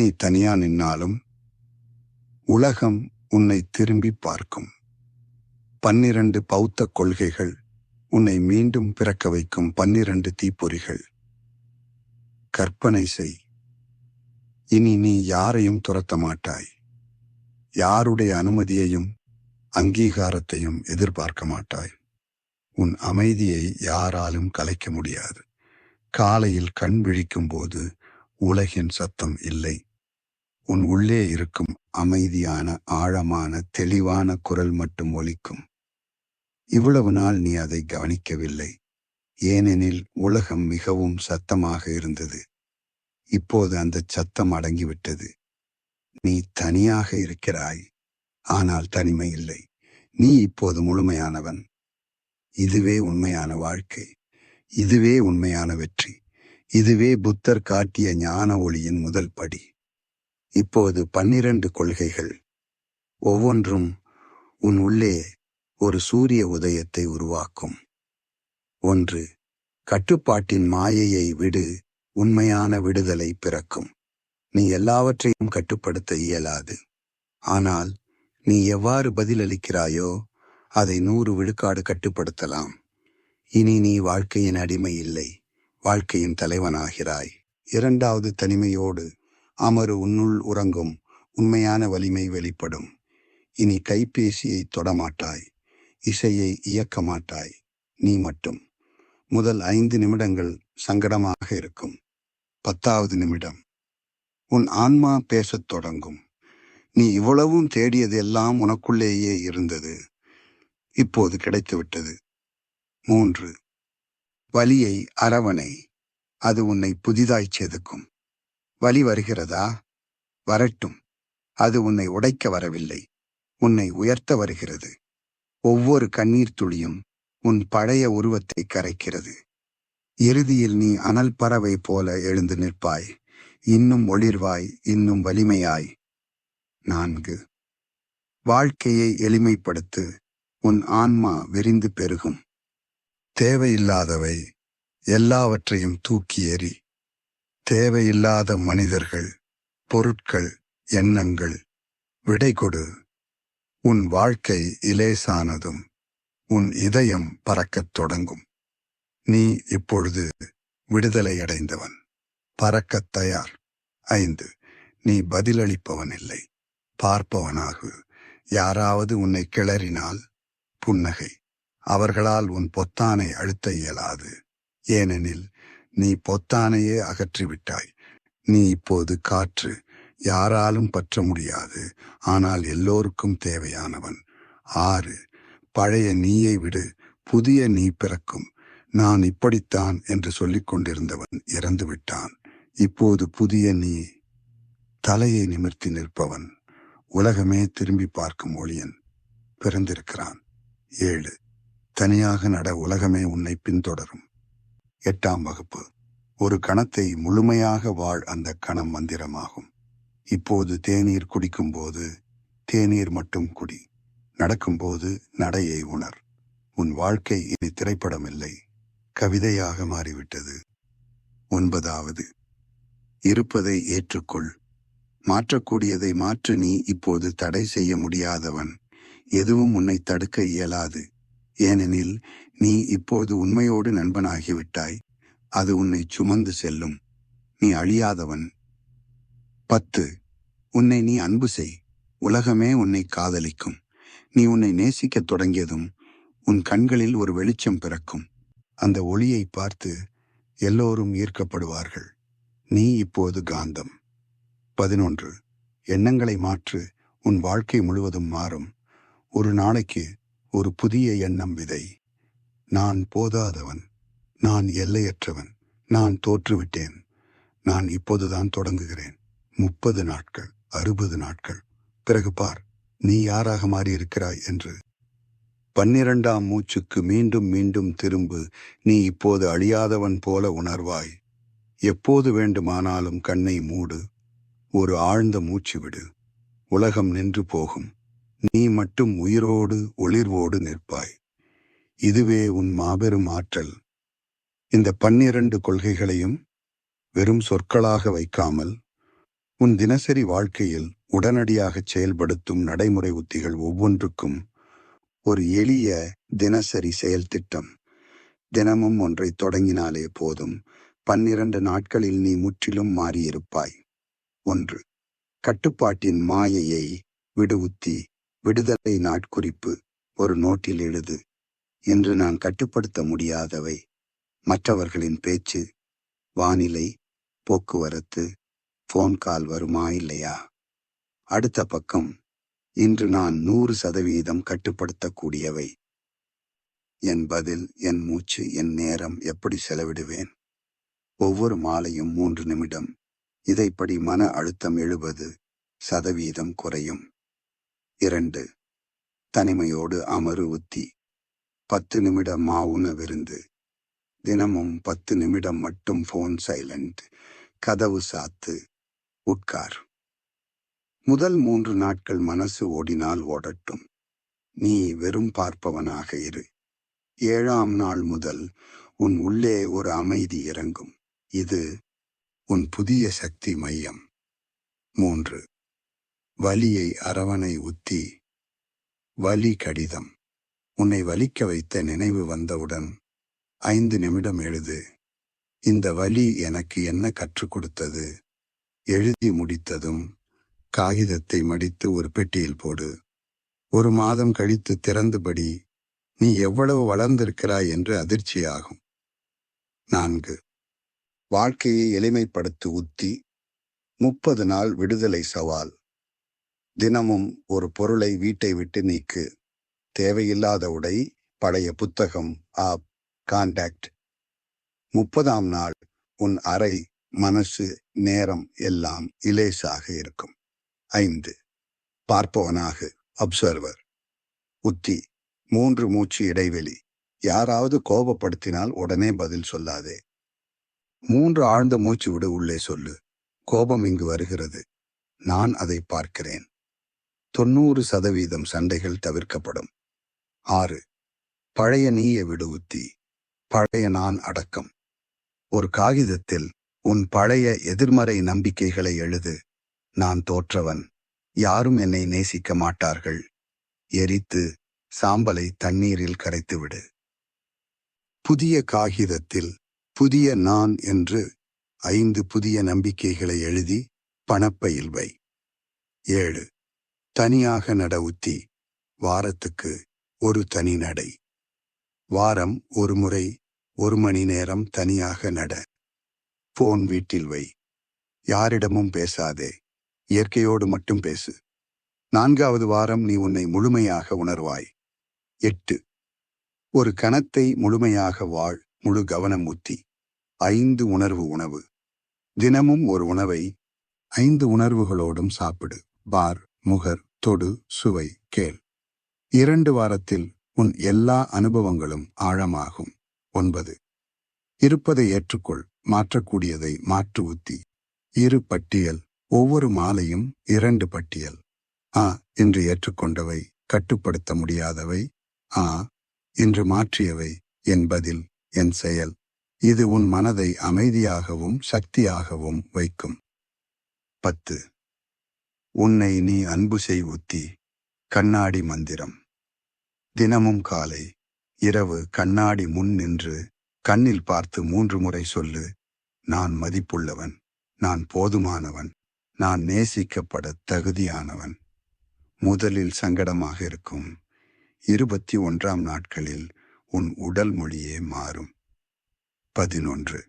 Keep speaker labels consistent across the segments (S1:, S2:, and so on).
S1: நீ தனியா நின்னாலும் உலகம் உன்னை திரும்பி பார்க்கும். பன்னிரண்டு பௌத்த கொள்கைகள் உன்னை மீண்டும் பிறக்க வைக்கும் பன்னிரண்டு தீப்பொறிகள். கற்பனை செய். இனி நீ யாரையும் துரத்த மாட்டாய். யாருடைய அனுமதியையும் அங்கீகாரத்தையும் எதிர்பார்க்க மாட்டாய். உன் அமைதியை யாராலும் கலைக்க முடியாது. காலையில் கண் விழிக்கும் போது உலகின் சத்தம் இல்லை. உன் உள்ளே இருக்கும் அமைதியான ஆழமான தெளிவான குரல் மட்டும் ஒலிக்கும். இவ்வளவு நாள் நீ அதை கவனிக்கவில்லை. ஏனெனில் உலகம் மிகவும் சத்தமாக இருந்தது. இப்போது அந்த சத்தம் அடங்கிவிட்டது. நீ தனியாக இருக்கிறாய். ஆனால் தனிமை இல்லை. நீ இப்போது முழுமையானவன். இதுவே உண்மையான வாழ்க்கை. இதுவே உண்மையான வெற்றி. இதுவே புத்தர் காட்டிய ஞான ஒளியின் முதல் படி. இப்போது பன்னிரண்டு கொள்கைகள். ஒவ்வொன்றும் உன் உள்ளே ஒரு சூரிய உதயத்தை உருவாக்கும். ஒன்று கட்டுப்பாட்டின் மாயையை விடு உண்மையான விடுதலை பிறக்கும். நீ எல்லாவற்றையும் கட்டுப்படுத்த இயலாது. ஆனால் நீ எவ்வாறு பதிலளிக்கிறாயோ அதை நூறு விழுக்காடு கட்டுப்படுத்தலாம். இனி நீ வாழ்க்கையின் அடிமை இல்லை வாழ்க்கையின் தலைவனாகிறாய். இரண்டாவது தனிமையோடு அமரு உன்னுள் உறங்கும் உண்மையான வலிமை வெளிப்படும். இனி கைபேசியை தொடமாட்டாய் இசையை இயக்க மாட்டாய் நீ மட்டும். முதல் ஐந்து நிமிடங்கள் சங்கடமாக இருக்கும். பத்தாவது நிமிடம். உன் ஆன்மா பேசத் தொடங்கும். நீ இவ்வளவும் தேடியது எல்லாம் உனக்குள்ளேயே இருந்தது. இப்போது கிடைத்துவிட்டது. மூன்று. வலியை அரவணை. அது உன்னை புதிதாய் செதுக்கும். வலி வருகிறதா? வரட்டும். அது உன்னை உடைக்க வரவில்லை. உன்னை உயர்த்த வருகிறது. ஒவ்வொரு கண்ணீர் துளியும் உன் பழைய உருவத்தை கரைக்கிறது. இறுதியில் நீ அனல் பறவை போல எழுந்து நிற்பாய். இன்னும் ஒளிர்வாய் இன்னும் வலிமையாய். நான்கு. வாழ்க்கையை எளிமைப்படுத்து. உன் ஆன்மா விரிந்து பெருகும். தேவையில்லாதவை எல்லாவற்றையும் தூக்கி எறி. தேவையில்லாத மனிதர்கள் பொருட்கள் எண்ணங்கள் விடை கொடு. உன் வாழ்க்கை இலேசானதும் உன் இதயம் பறக்கத் தொடங்கும். நீ இப்பொழுது விடுதலை அடைந்தவன் பறக்கத் தயார். ஐந்து நீ பதிலளிப்பவன் இல்லை பார்ப்பவனாகு. யாராவது உன்னை கிளறினால் புன்னகை. அவர்களால் உன் பொத்தானை அழுத்த இயலாது. ஏனெனில் நீ பொத்தானையே அகற்றிவிட்டாய் நீ இப்போது காற்று யாராலும் பற்ற முடியாது. ஆனால் எல்லோருக்கும் தேவையானவன். ஆறு பழைய நீயை விடு. புதிய நீ பிறக்கும். நான் இப்படித்தான் என்று சொல்லிக் கொண்டிருந்தவன் இறந்து விட்டான். இப்போது புதிய நீ தலையை நிமிர்த்தி நிற்பவன். உலகமே திரும்பி பார்க்கும் ஒளியன் பிறந்திருக்கிறான். ஏழு தனியாக நட உலகமே உன்னை பின்தொடரும். எட்டாம் வகுப்பு. ஒரு கணத்தை முழுமையாக வாழ் அந்த கணம் மந்திரமாகும். இப்போது தேநீர் குடிக்கும்போது தேநீர் மட்டும் குடி. நடக்கும்போது நடையை உணர். உன் வாழ்க்கை இனி திரைப்படமில்லை. கவிதையாக மாறிவிட்டது. ஒன்பதாவது. இருப்பதை ஏற்றுக்கொள். மாற்றக்கூடியதை மாற்ற நீ இப்போது தடை செய்ய முடியாதவன். எதுவும் உன்னை தடுக்க இயலாது. ஏனெனில் நீ இப்போது உண்மையோடு நண்பனாகிவிட்டாய். அது உன்னை சுமந்து செல்லும். நீ அழியாதவன். பத்து. உன்னை நீ அன்பு செய். உலகமே உன்னை காதலிக்கும். நீ உன்னை நேசிக்கத் தொடங்கியதும் உன் கண்களில் ஒரு வெளிச்சம் பிறக்கும். அந்த ஒளியை பார்த்து எல்லோரும் ஈர்க்கப்படுவார்கள். நீ இப்போது காந்தம். பதினொன்று. எண்ணங்களை மாற்று உன் வாழ்க்கை முழுவதும் மாறும். ஒரு நாளைக்கு ஒரு புதிய எண்ணம் விதை. நான் போதாதவன். நான் எல்லையற்றவன். நான் தோற்றுவிட்டேன். நான் இப்போதுதான் தொடங்குகிறேன். முப்பது நாட்கள் அறுபது நாட்கள். பிறகு பார் நீ யாராக மாறியிருக்கிறாய் என்று. பன்னிரண்டாம் மூச்சுக்கு மீண்டும் மீண்டும் திரும்பு நீ இப்போது அழியாதவன் போல உணர்வாய். எப்போது வேண்டுமானாலும் கண்ணை மூடு. ஒரு ஆழ்ந்த மூச்சு விடு. உலகம் நின்று போகும். நீ மட்டும் உயிரோடு ஒளிர்வோடு நிற்பாய். இதுவே உன் மாபெரும் ஆற்றல். இந்த பன்னிரண்டு கொள்கைகளையும் வெறும் சொற்களாக வைக்காமல் உன் தினசரி வாழ்க்கையில் உடனடியாக செயல்படுத்தும் நடைமுறை உத்திகள் ஒவ்வொன்றுக்கும் ஒரு எளிய தினசரி செயல் திட்டம். தினமும் ஒன்றை தொடங்கினாலே போதும். பன்னிரண்டு நாட்களில் நீ முற்றிலும் மாறியிருப்பாய். ஒன்று கட்டுப்பாட்டின் மாயையை விடுவுத்தி விடுதலை நாட்குறிப்பு ஒரு நோட்டில் எழுது. என்று நான் கட்டுப்படுத்த முடியாதவை. மற்றவர்களின் பேச்சு வானிலை போக்குவரத்து ஃபோன் கால் வருமா இல்லையா? அடுத்த பக்கம் இன்று நான் நூறு சதவீதம் கட்டுப்படுத்தக்கூடியவை. என் பதில் என் மூச்சு என் நேரம் எப்படி செலவிடுவேன்? ஒவ்வொரு மாலையும் மூன்று நிமிடம். இதைப்படி மன அழுத்தம் எழுபது சதவீதம் குறையும். இரண்டு. தனிமையோடு அமரு உத்தி. பத்து நிமிடம் மாவுன விருந்து. தினமும் பத்து நிமிடம் மட்டும் ஃபோன் சைலண்ட் கதவு சாத்து. உட்கார். முதல் மூன்று நாட்கள் மனசு ஓடினால் ஓடட்டும். நீ வெறும் பார்ப்பவனாக இரு. ஏழாம் நாள் முதல் உன் உள்ளே ஒரு அமைதி இறங்கும். இது உன் புதிய சக்தி மையம். மூன்று. வலியை அரவணை உத்தி வலி கடிதம். உன்னை வலிக்க வைத்த நினைவு வந்தவுடன் ஐந்து நிமிடம் எழுது. இந்த வலி எனக்கு என்ன கற்றுக் கொடுத்தது? எழுதி முடித்ததும் காகிதத்தை மடித்து ஒரு பெட்டியில் போடு. ஒரு மாதம் கழித்து திறந்தபடி நீ எவ்வளவு வளர்ந்திருக்கிறாய் என்று அதிர்ச்சியாகும். நான்கு. வாழ்க்கையை எளிமைப்படுத்து உத்தி. முப்பது நாள் விடுதலை சவால். தினமும் ஒரு பொருளை வீட்டை விட்டு நீக்கு. தேவையில்லாத உடை பழைய புத்தகம் ஆப் கான்டாக்ட் முப்பதாம் நாள் உன் அறை மனசு நேரம் எல்லாம் இலேசாக இருக்கும். ஐந்து. பார்ப்பவனாக அப்சர்வர் உத்தி மூன்று மூச்சு இடைவெளி. யாராவது கோபப்படுத்தினால் உடனே பதில் சொல்லாதே. மூன்று ஆழ்ந்த மூச்சு விடு உள்ளே சொல்லு. கோபம் இங்கு வருகிறது. நான் அதை பார்க்கிறேன். தொண்ணூறு சதவீதம் சண்டைகள் தவிர்க்கப்படும். ஆறு. பழைய நீய விடு உத்தி பழைய நான் அடக்கம். ஒரு காகிதத்தில் உன் பழைய எதிர்மறை நம்பிக்கைகளை எழுது. நான் தோற்றவன். யாரும் என்னை நேசிக்க மாட்டார்கள். எரித்து சாம்பலை தண்ணீரில் கரைத்துவிடு புதிய காகிதத்தில் புதிய நான் என்று ஐந்து புதிய நம்பிக்கைகளை எழுதி பணப்பையில் வை. ஏழு. தனியாக நட உத்தி வாரத்துக்கு ஒரு தனி நடை. வாரம் ஒரு முறை ஒரு மணி நேரம் தனியாக நட. போன் வீட்டில் வை. யாரிடமும் பேசாதே. இயற்கையோடு மட்டும் பேசு. நான்காவது வாரம் நீ உன்னை முழுமையாக உணர்வாய். எட்டு. ஒரு கணத்தை முழுமையாக வாழ் முழு கவனம் ஊத்தி. ஐந்து உணர்வு உணவு. தினமும் ஒரு உணவை ஐந்து உணர்வுகளோடும் சாப்பிடு. பார். முகர் தொடு சுவை கேள். இரண்டு வாரத்தில் உன் எல்லா அனுபவங்களும் ஆழமாகும். ஒன்பது. இருப்பதை ஏற்றுக்கொள் மாற்றக்கூடியதை மாற்று உத்தி. இரு பட்டியல் ஒவ்வொரு மாலையும் இரண்டு பட்டியல். ஆ இன்று ஏற்றுக்கொண்டவை கட்டுப்படுத்த முடியாதவை. ஆ இன்று மாற்றியவை என் பதில் என் செயல். இது உன் மனதை அமைதியாகவும் சக்தியாகவும் வைக்கும். பத்து. உன்னை நீ அன்பு செய் உத்தி கண்ணாடி மந்திரம். தினமும் காலை இரவு கண்ணாடி முன் நின்று கண்ணில் பார்த்து மூன்று முறை சொல்லு நான் மதிப்புள்ளவன் நான் போதுமானவன் நான் நேசிக்கப்பட தகுதியானவன். முதலில் சங்கடமாக இருக்கும். இருபத்தி ஒன்றாம் நாட்களில் உன் உடல் மொழியே மாறும். பதினொன்று.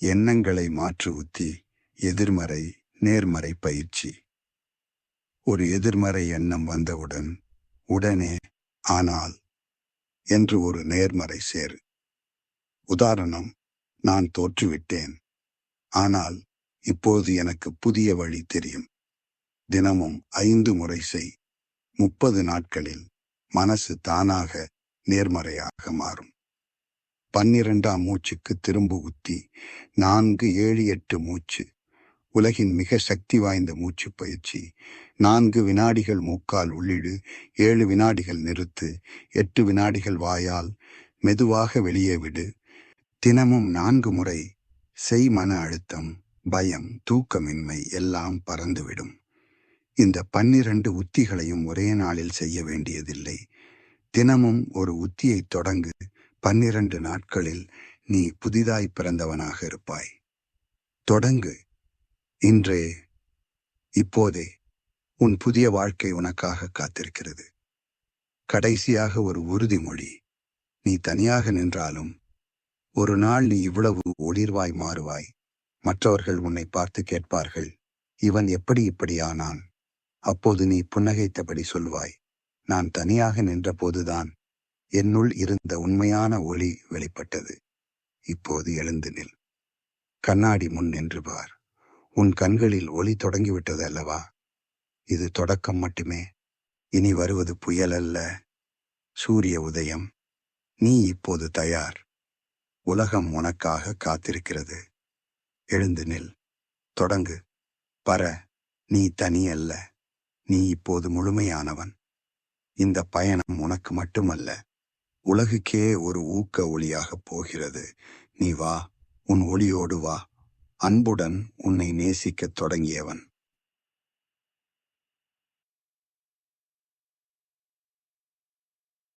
S1: எண்ணங்களை மாற்று உத்தி எதிர்மறை நேர்மறை பயிற்சி. ஒரு எதிர்மறை எண்ணம் வந்தவுடன் உடனே ஆனால் என்று ஒரு நேர்மறை சேரு உதாரணம் நான் தோற்றுவிட்டேன். ஆனால் இப்போது எனக்கு புதிய வழி தெரியும். தினமும் ஐந்து முறை செய். முப்பது நாட்களில் மனசு தானாக நேர்மறையாக மாறும். பன்னிரண்டாம் மூச்சுக்கு திரும்ப உத்தி நான்கு ஏழு எட்டு மூச்சு. உலகின் மிக சக்தி வாய்ந்த மூச்சு பயிற்சி நான்கு வினாடிகள் மூக்கால் உள்ளிடு ஏழு வினாடிகள் நிறுத்து எட்டு வினாடிகள் வாயால் மெதுவாக வெளியே விடு. தினமும் நான்கு முறை செய் மன அழுத்தம் பயம் தூக்கமின்மை எல்லாம் பறந்துவிடும். இந்த பன்னிரண்டு உத்திகளையும் ஒரே நாளில் செய்ய வேண்டியதில்லை. தினமும் ஒரு உத்தியை தொடங்கு. பன்னிரண்டு நாட்களில் நீ புதிதாய் பிறந்தவனாக இருப்பாய். தொடங்கு. இன்றே இப்போதே. உன் புதிய வாழ்க்கை உனக்காக காத்திருக்கிறது. கடைசியாக ஒரு உறுதிமொழி. நீ தனியாக நின்றாலும் ஒரு நாள் நீ இவ்வளவு ஒளிர்வாய் மாறுவாய். மற்றவர்கள் உன்னை பார்த்து கேட்பார்கள் இவன் எப்படி இப்படியானான்? அப்போது நீ புன்னகைத்தபடி சொல்வாய் நான் தனியாக நின்றபோதுதான் என்னுள் இருந்த உண்மையான ஒளி வெளிப்பட்டது. இப்போது எழுந்து நில். கண்ணாடி முன் நின்று பார். உன் கண்களில் ஒளி தொடங்கிவிட்டது அல்லவா? இது தொடக்கம் மட்டுமே. இனி வருவது புயல் அல்ல. சூரிய உதயம். நீ இப்போது தயார். உலகம் உனக்காக காத்திருக்கிறது. எழுந்து நில். தொடங்கு. பர. நீ தனி அல்ல. நீ இப்போது முழுமையானவன். இந்த பயணம் உனக்கு மட்டுமல்ல. உலகுக்கே ஒரு ஊக்க ஒளியாகப் போகிறது. நீ வா. உன் ஒளியோடு வா. அன்புடன் உன்னை நேசிக்கத் தொடங்கியவன்.